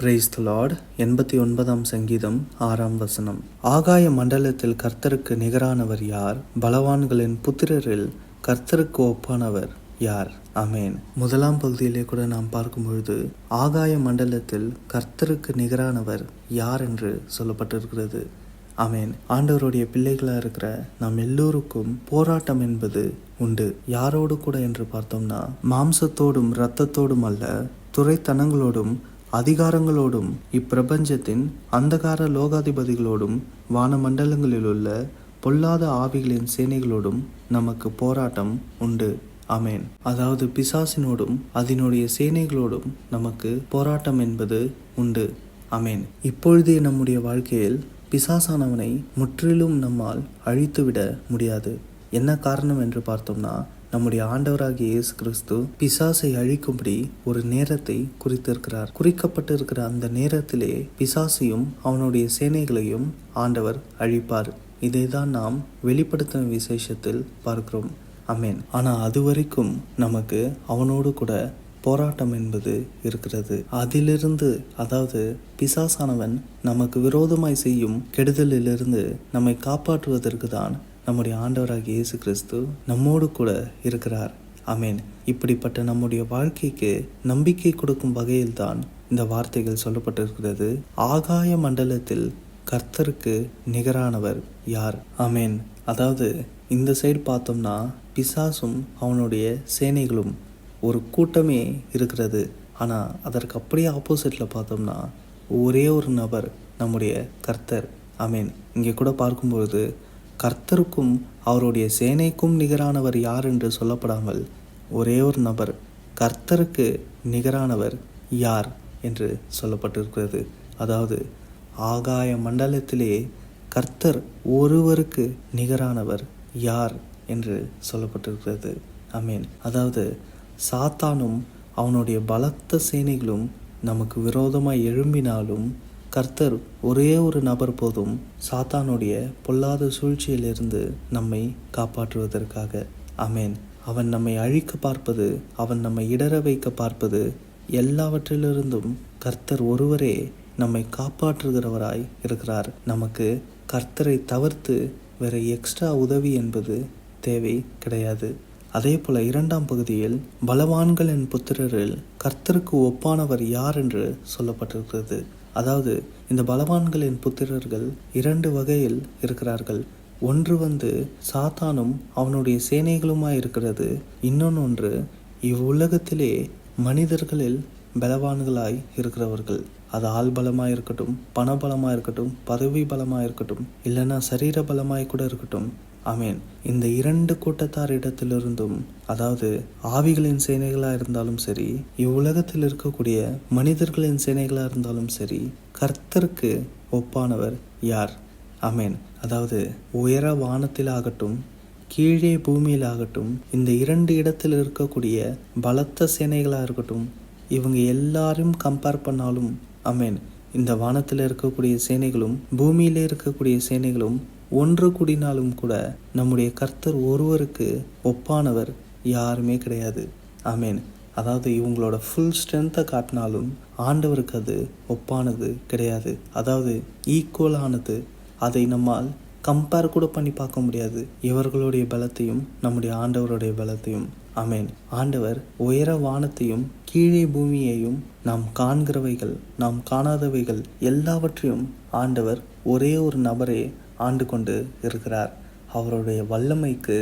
Praise the Lord எண்பத்தி ஒன்பதாம் சங்கீதம் ஆறாம் வசனம். ஆகாய மண்டலத்தில் கர்த்தருக்கு நிகரானவர் யார்? பலவான்களின் புத்திரரில் கர்த்தருக்கு ஒப்பானவர் யார்? அமேன் முதலாம் பகுதியிலே கூட நாம் பார்க்கும் பொழுது ஆகாய மண்டலத்தில் கர்த்தருக்கு நிகரானவர் யார் என்று சொல்லப்பட்டிருக்கிறது. அமேன் ஆண்டவருடைய பிள்ளைகளாக இருக்கிற நாம் எல்லோருக்கும் போராட்டம் என்பது உண்டு. யாரோடு கூட என்று பார்த்தோம்னா மாம்சத்தோடும் இரத்தத்தோடும் அல்ல துறைத்தனங்களோடும் அதிகாரங்களோடும் இப்பிரபஞ்சத்தின் அந்தகார லோகாதிபதிகளோடும் வானமண்டலங்களிலுள்ள பொல்லாத ஆவிகளின் சேனைகளோடும் நமக்கு போராட்டம் உண்டு. அமேன் அதாவது பிசாசினோடும் அதனுடைய சேனைகளோடும் நமக்கு போராட்டம் என்பது உண்டு. அமேன் இப்பொழுதே நம்முடைய வாழ்க்கையில் பிசாசானவனை முற்றிலும் நம்மால் அழித்துவிட முடியாது. என்ன காரணம் என்று பார்த்தோம்னா நம்முடைய ஆண்டவராகிய இயேசு கிறிஸ்து பிசாசை அழிக்கும்படி ஒரு நேரத்தை குறித்திருக்கிறார். குறிக்கப்பட்டிருக்கிற அந்த நேரத்திலே பிசாசையும் அவனுடைய சேனைகளையும் ஆண்டவர் அழிப்பார். இதை தான் நாம் வெளிப்படுத்தும் விசேஷத்தில் பார்க்கிறோம். அமேன் ஆனால் அது வரைக்கும் நமக்கு அவனோடு கூட போராட்டம் என்பது இருக்கிறது. அதிலிருந்து அதாவது பிசாசானவன் நமக்கு விரோதமாய் செய்யும் கெடுதலிலிருந்து நம்மை காப்பாற்றுவதற்கு தான் நம்முடைய ஆண்டவராகிய இயேசு கிறிஸ்து நம்மோடு கூட இருக்கிறார். அமேன் இப்படிப்பட்ட நம்முடைய வாழ்க்கைக்கு நம்பிக்கை கொடுக்கும் வகையில்தான் இந்த வார்த்தைகள் சொல்லப்பட்டிருக்கிறது. ஆகாய மண்டலத்தில் கர்த்தருக்கு நிகரானவர் யார்? அமேன் அதாவது இந்த சைடு பார்த்தோம்னா பிசாசும் அவனுடைய சேனைகளும் ஒரு கூட்டமே இருக்கிறது. ஆனால் அதற்கு அப்படியே ஆப்போசிட்டில் பார்த்தோம்னா ஒரே ஒரு நபர் நம்முடைய கர்த்தர். அமேன் இங்கே கூட பார்க்கும்பொழுது கர்த்தருக்கும் அவருடைய சேனைக்கும் நிகரானவர் யார் என்று சொல்லப்படாமல் ஒரே ஒரு நபர் கர்த்தருக்கு நிகரானவர் யார் என்று சொல்லப்பட்டிருக்கிறது. அதாவது ஆகாய மண்டலத்திலே கர்த்தர் ஒருவருக்கு நிகரானவர் யார் என்று சொல்லப்பட்டிருக்கிறது. அமீன் அதாவது சாத்தானும் அவனுடைய பலத்த சேனைகளும் நமக்கு விரோதமாக எழும்பினாலும் கர்த்தர் ஒரே ஒரு நபர் போதும் சாத்தானுடைய பொல்லாத சூழ்ச்சியிலிருந்து நம்மை காப்பாற்றுவதற்காக. அமேன் அவன் நம்மை அழிக்க பார்ப்பது அவன் நம்மை இடற வைக்க பார்ப்பது எல்லாவற்றிலிருந்தும் கர்த்தர் ஒருவரே நம்மை காப்பாற்றுகிறவராய் இருக்கிறார். நமக்கு கர்த்தரை தவிர்த்து வேற எக்ஸ்ட்ரா உதவி என்பது தேவை கிடையாது. அதே போல இரண்டாம் பகுதியில் பலவான்களின் புத்திரரில் கர்த்தருக்கு ஒப்பானவர் யார் என்று சொல்லப்பட்டிருக்கிறது. அதாவது இந்த பலவான்களின் புத்திரர்கள் இரண்டு வகையில் இருக்கிறார்கள். ஒன்று வந்து சாத்தானும் அவனுடைய சேனைகளுமாய் இருக்கிறது. இன்னொன்று இவ்வுலகத்திலே மனிதர்களில் பலவான்களாய் இருக்கிறவர்கள். அது ஆள் பலமாக இருக்கட்டும் பண பலமாக இருக்கட்டும் பதவி பலமாக இருக்கட்டும் இல்லைன்னா சரீர பலமாய் கூட இருக்கட்டும். அமீன் இந்த இரண்டு கூட்டத்தாரிடத்திலிருந்தும் அதாவது ஆவிகளின் சேனைகளாக இருந்தாலும் சரி இவ்வுலகத்தில் இருக்கக்கூடிய மனிதர்களின் சேனைகளாக இருந்தாலும் சரி கர்த்தருக்கு ஒப்பானவர் யார்? அமேன் அதாவது உயர வானத்தில் ஆகட்டும் கீழே பூமியில் ஆகட்டும் இந்த இரண்டு இடத்தில் இருக்கக்கூடிய பலத்த சேனைகளாக இருக்கட்டும் இவங்க எல்லாரும் கம்பேர் பண்ணாலும் அமேன் இந்த வானத்தில் இருக்கக்கூடிய சேனைகளும் பூமியில் இருக்கக்கூடிய சேனைகளும் ஒன்று கூடினாலும் கூட நம்முடைய கர்த்தர் ஒருவருக்கு ஒப்பானவர் யாருமே கிடையாது. ஆமேன். அதாவது இவங்களோட ஃபுல் ஸ்ட்ரென்த்தை காட்டினாலும் ஆண்டவருக்கு அது ஒப்பானது கிடையாது. அதாவது ஈக்குவலானது அதை நம்மால் கம்பேர் கூட பண்ணி பார்க்க முடியாது. இவர்களுடைய பலத்தையும் நம்முடைய ஆண்டவருடைய பலத்தையும். அமேன் ஆண்டவர் உயர வானத்தையும் கீழே பூமியையும் நாம் காண்கிறவைகள் நாம் காணாதவைகள் எல்லாவற்றையும் ஆண்டவர் ஒரே ஒரு நபரே ஆண்டு கொண்டு இருக்கிறார். அவருடைய வல்லமைக்கு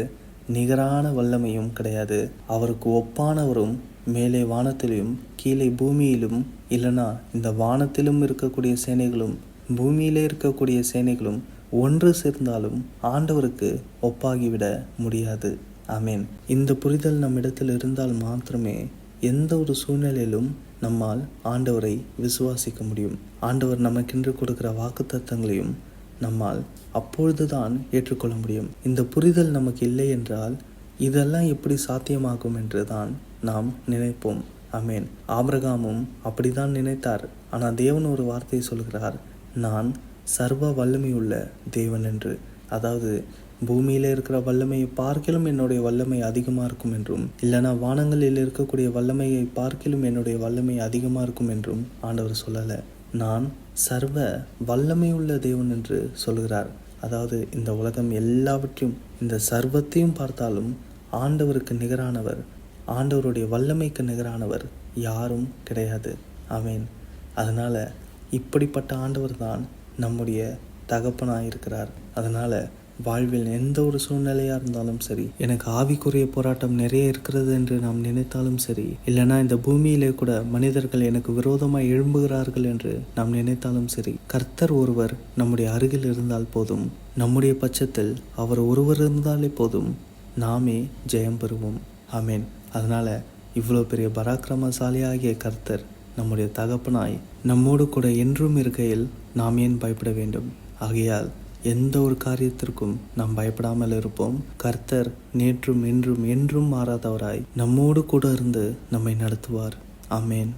நிகரான வல்லமையும் கிடையாது. அவருக்கு ஒப்பானவரும் மேலே வானத்திலும் கீழே பூமியிலும் இல்லைனா இந்த வானத்திலும் இருக்கக்கூடிய சேனைகளும் பூமியிலே இருக்கக்கூடிய சேனைகளும் ஒன்று சேர்ந்தாலும் ஆண்டவருக்கு ஒப்பாகிவிட முடியாது. ஆமேன். இந்த புரிதல் நம்மிடத்தில் இருந்தால் மாத்திரமே எந்த ஒரு சூழ்நிலையிலும் நம்மால் ஆண்டவரை விசுவாசிக்க முடியும். ஆண்டவர் நமக்கென்று கொடுக்கிற வாக்குத்தத்தங்களையும் நம்மால் அப்பொழுதுதான் ஏற்றுக்கொள்ள முடியும். இந்த புரிதல் நமக்கு இல்லை என்றால் இதெல்லாம் எப்படி சாத்தியமாகும் என்று தான் நாம் நினைப்போம். அமேன் ஆபிரகாமும் அப்படிதான் நினைத்தார். ஆனால் தேவன் ஒரு வார்த்தையை சொல்கிறார். நான் சர்வ வல்லமையுள்ள தேவன் என்று. அதாவது பூமியில் இருக்கிற வல்லமையை பார்க்கிலும் என்னுடைய வல்லமை அதிகமாக இருக்கும் என்றும் இல்லைனா வானங்களில் இருக்கக்கூடிய வல்லமையை பார்க்கிலும் என்னுடைய வல்லமை அதிகமாக இருக்கும் என்றும் ஆண்டவர் சொல்லலை. நான் சர்வ வல்லமையுள்ள தேவன் என்று சொல்கிறார். அதாவது இந்த உலகம் எல்லாவற்றையும் இந்த சர்வத்தையும் பார்த்தாலும் ஆண்டவருக்கு நிகரானவர் ஆண்டவருடைய வல்லமைக்கு நிகரானவர் யாரும் கிடையாது. ஆமென். அதனால் இப்படிப்பட்ட ஆண்டவர் தான் நம்முடைய தகப்பனாக இருக்கிறார் அதனால் வாழ்வில் எந்த ஒரு சூழ்நிலையாக இருந்தாலும் சரி எனக்கு ஆவிக்குரிய போராட்டம் நிறைய இருக்கிறது என்று நாம் நினைத்தாலும் சரி இல்லைனா இந்த பூமியிலே கூட மனிதர்கள் எனக்கு விரோதமாக எழும்புகிறார்கள் என்று நாம் நினைத்தாலும் சரி கர்த்தர் ஒருவர் நம்முடைய அருகில் இருந்தால் போதும். நம்முடைய பட்சத்தில் அவர் ஒருவர் இருந்தாலே போதும். நாமே ஜெயம் பெறுவோம். ஆமேன். அதனால் இவ்வளோ பெரிய பராக்கிரமசாலியாகிய கர்த்தர் நம்முடைய தகப்பனாய் நம்மோடு கூட என்றும் இருக்கையில் நாம் ஏன் பயப்பட வேண்டும்? ஆகையால் எந்த ஒரு காரியத்திற்கும் நாம் பயப்படாமல் இருப்போம். கர்த்தர் நேற்றும் இன்றும் என்றும் மாறாதவராய் நம்மோடு கூட இருந்து நம்மை நடத்துவார். ஆமேன்.